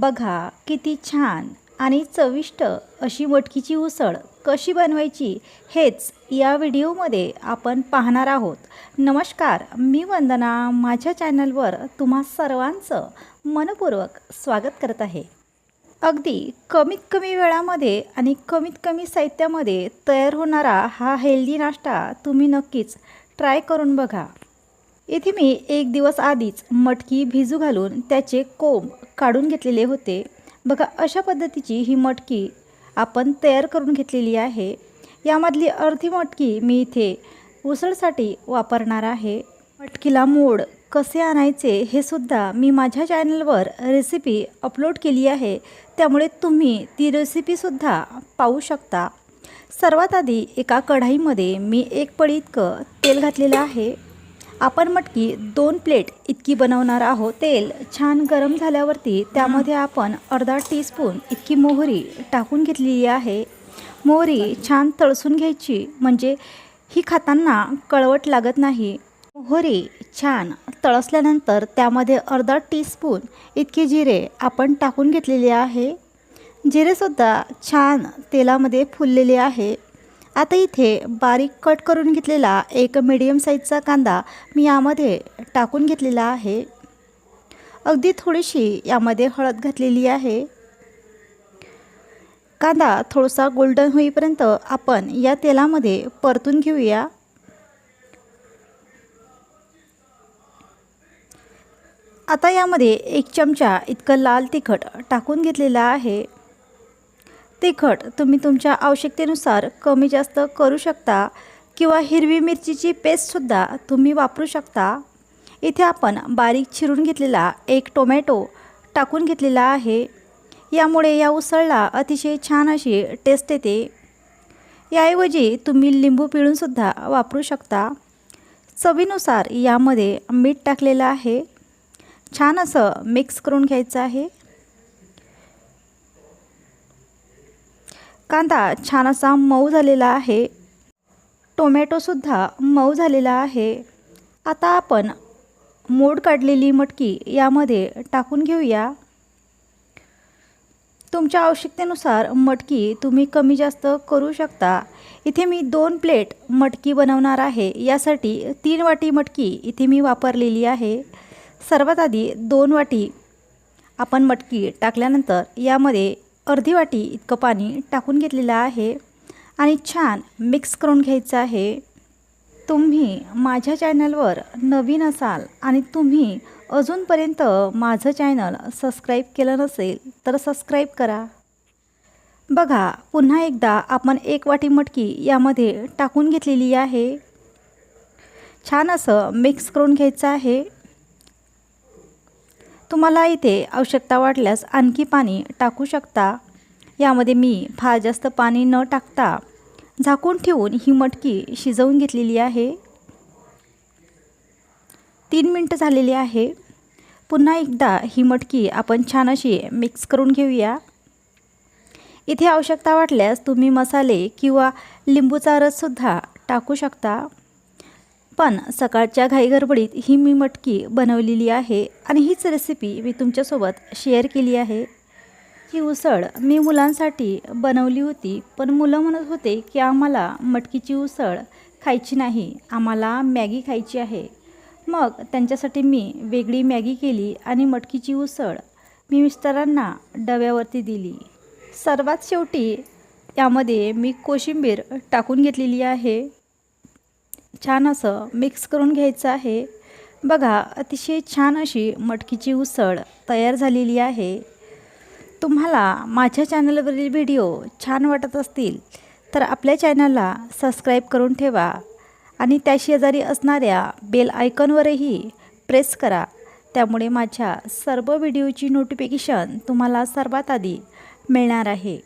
बघा किती छान आणि चविष्ट अशी मटकीची उसळ कशी बनवायची हेच या व्हिडिओमध्ये आपण पाहणार आहोत. नमस्कार मी वंदना. माझ्या चॅनलवर तुम्हा सर्वांचं मनपूर्वक स्वागत करत आहे. अगदी कमीत कमी वेळामध्ये आणि कमीत कमी साहित्यामध्ये तयार होणारा हा हेल्दी नाश्ता तुम्ही नक्कीच ट्राय करून बघा. इथे मी एक दिवस आधीच मटकी भिजू घालून त्याचे कोंब काढून घेतलेले होते. बघा अशा पद्धतीची ही मटकी आपण तयार करून घेतलेली आहे. यामधली अर्धी मटकी मी इथे उसळसाठी वापरणार आहे. मटकीला मोड कसे आणायचे हे सुद्धा मी माझ्या चॅनलवर रेसिपी अपलोड केली आहे. त्यामुळे तुम्ही ती रेसिपीसुद्धा पाहू शकता. सर्वात आधी एका कढाईमध्ये मी एक पळी इतकं तेल घातलेलं आहे. आपण मटकी दोन प्लेट इतकी बनवणार आहोत. तेल छान गरम झाल्यावरती त्यामध्ये आपण अर्धा टीस्पून इतकी मोहरी टाकून घेतलेली आहे. मोहरी छान तळसून घ्यायची म्हणजे ही खाताना कळवट लागत नाही. मोहरी छान तळसल्यानंतर त्यामध्ये अर्धा टीस्पून इतके जिरे आपण टाकून घेतलेले आहे. जिरेसुद्धा छान तेलामध्ये फुललेले आहे. आता इथे बारीक कट करून घेतलेला एक मीडियम साईजचा कांदा मी यामध्ये टाकून घेतलेला आहे. अगदी थोडीशी यामध्ये हळद घातलेली आहे. कांदा थोडासा गोल्डन होईपर्यंत आपण या तेलामध्ये परतून घेऊया. आता यामध्ये एक चमचा इतकं लाल तिखट टाकून घेतलेलं आहे. तिखट तुम्ही तुमच्या आवश्यकतेनुसार कमी जास्त करू शकता किंवा हिरवी मिरचीची पेस्टसुद्धा तुम्ही वापरू शकता. इथे आपण बारीक चिरून घेतलेला एक टोमॅटो टाकून घेतलेला आहे. यामुळे या उसळला अतिशय छान अशी टेस्ट येते. याऐवजी तुम्ही लिंबू पिळूनसुद्धा वापरू शकता. चवीनुसार यामध्ये मीठ टाकलेलं आहे. छान असं मिक्स करून घ्यायचं आहे. कांदा छान असा मऊ झालेला आहे. टोमॅटोसुद्धा मऊ झालेला आहे. आता आपण मोड काढलेली मटकी यामध्ये टाकून घेऊया. तुमच्या आवश्यकतेनुसार मटकी तुम्ही कमी जास्त करू शकता. इथे मी दोन प्लेट मटकी बनवणार आहे. यासाठी तीन वाटी मटकी इथे मी वापरलेली आहे. सर्वात आधी दोन वाटी आपण मटकी टाकल्यानंतर यामध्ये अर्धी वाटी इतकं पाणी टाकून घेतलेलं आहे आणि छान मिक्स करून घ्यायचं आहे. तुम्ही माझ्या चॅनलवर नवीन असाल आणि तुम्ही अजूनपर्यंत माझं चॅनल सबस्क्राईब केलं नसेल तर सबस्क्राईब करा. बघा पुन्हा एकदा आपण एक वाटी मटकी यामध्ये टाकून घेतलेली आहे. छान असं मिक्स करून घ्यायचं आहे. तुम्हाला इथे आवश्यकता वाटल्यास आणखी पाणी टाकू शकता. यामध्ये मी फार जास्त पाणी न टाकता झाकून ठेवून ही मटकी शिजवून घेतलेली आहे. तीन मिनटं झालेली आहे. पुन्हा एकदा ही मटकी आपण छान अशी मिक्स करून घेऊया. इथे आवश्यकता वाटल्यास तुम्ही मसाले किंवा लिंबूचा रससुद्धा टाकू शकता. पण सकाळच्या घाईगडबडीत ही मी मटकी बनवलेली आहे आणि हीच रेसिपी मी तुमच्यासोबत शेअर केली आहे. ही उसळ मी मुलांसाठी बनवली होती पण मुलं म्हणत होते की आम्हाला मटकीची उसळ खायची नाही आम्हाला मॅगी खायची आहे. मग त्यांच्यासाठी मी वेगळी मॅगी केली आणि मटकीची उसळ मी मिस्टरांना डब्यावरती दिली. सर्वात शेवटी यामध्ये मी कोशिंबीर टाकून घेतलेली आहे. छान असं मिक्स करून घ्यायचं आहे. बघा अतिशय छान अशी मटकीची उसळ तयार झालेली आहे. तुम्हाला माझ्या चॅनलवरील व्हिडिओ छान वाटत असतील तर आपल्या चॅनलला सबस्क्राईब करून ठेवा आणि त्या शेजारी असणाऱ्या बेल आयकॉनवरही प्रेस करा. त्यामुळे माझ्या सर्व व्हिडिओची नोटिफिकेशन तुम्हाला सर्वात आधी मिळणार आहे.